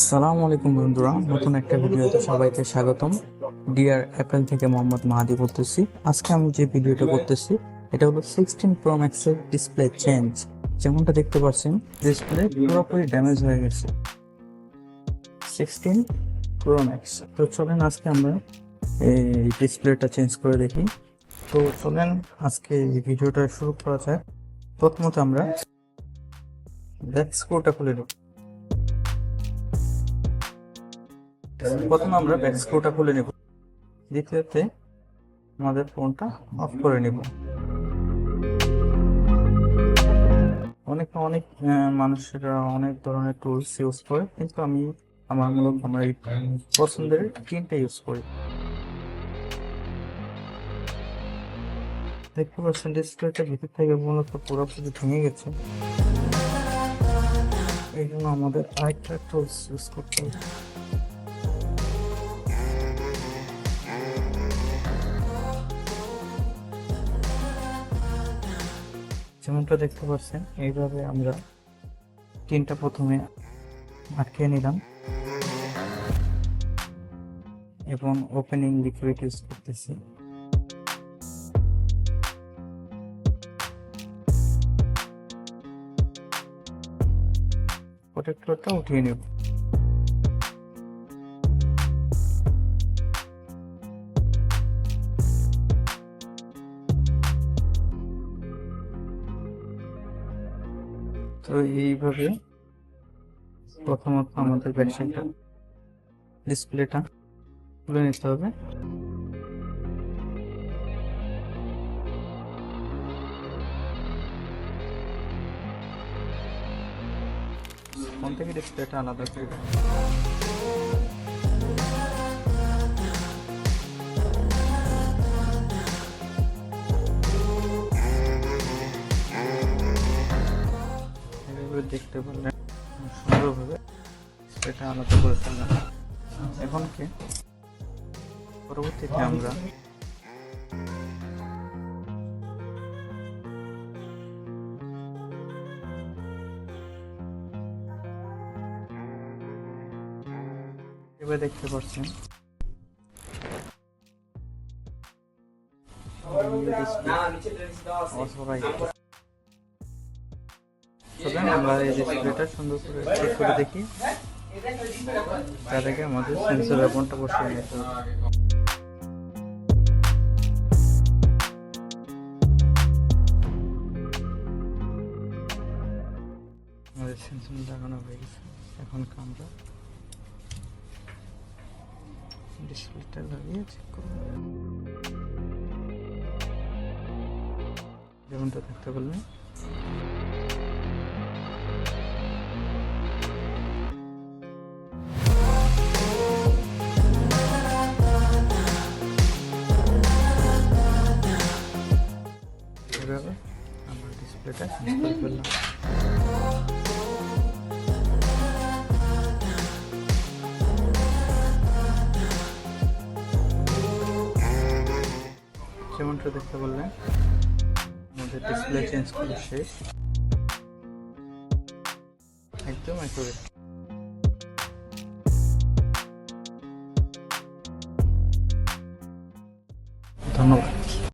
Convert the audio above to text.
সালাম আলাইকুম বন্ধুরা, নতুন একটা ভিডিওতে সবাইকে স্বাগতম। ডিয়ার অ্যাপেল থেকে মোহাম্মদ মাহাদি বলতেছি। আজকে আমি যে ভিডিওটা করতেছি, এটা হলো সিক্সটিন প্রো ম্যাক্সের ডিসপ্লে চেঞ্জ যেমনটা দেখতে পাচ্ছেন ডিসপ্লে পুরোপুরি ড্যামেজ হয়ে গেছে। সিক্সটিন প্রো ম্যাক্স তো চলেন আজকে আমরা এই ডিসপ্লেটা চেঞ্জ করে দেখি। তো চলেন আজকে এই ভিডিওটা শুরু করা যায় প্রথমত আমরা ব্যাক স্ক্রুটা খুলে নেব। প্রথমে আমরা ব্যাক স্ক্রুটা খুলে নেব। দ্বিতীয়তে আমাদের ফোনটা অফ করে নেব। অনেক অনেক মানুষেরা অনেক ধরনের টুলস ইউজ করে, কিন্তু আমি আমার মূলত আমার এই পছন্দের তিনটা ইউজ করি। দেখতে পাচ্ছেন ডিসপ্লেটা ভিতর থেকে মূলত পুরোপুরি ভেঙে গেছে। এই জন্য আমাদের আরেকটা টুলস ইউজ করতে হবে। যেমনটা দেখতে পাচ্ছেন, এইভাবে আমরা তিনটা প্রথমে আটকে নিলাম এবং ওপেনিং লিকুইড ইউজ করতেছি। প্রোটেক্টরটা উঠিয়ে নেব। তো এইভাবে প্রথমত আমাদের ব্যাকসাইডটা ডিসপ্লেটা তুলে নিতে হবে। ফোন থেকে ডিসপ্লেটা আলাদা করে দেখতে পারলেন সুন্দরভাবে সেটা আলাদা করে ফেললাম। এখন কি? পরবর্তীতে আমরা এবার দেখতে পাচ্ছেন অসহায়। চলেন আমরা এই ডিসপ্লেটা সুন্দর করে চেক করে দেখি। তার আগে আমাদের সেন্সর অ্যাপনটা বসিয়ে নিতে আমাদের সেন্সর লাগানো হয়ে গেছে। এখন আমরা ডিসপ্লেটা লাগিয়ে চেক করব। যেমনটা দেখতে পারলেন কীভাবে আমরা ডিসপ্লেটা চেঞ্জ করে ফেললাম। যেমনটা দেখতে বললেন আমাদের ডিসপ্লে চেঞ্জ করা শেষ। একদম একবারে ধন্যবাদ।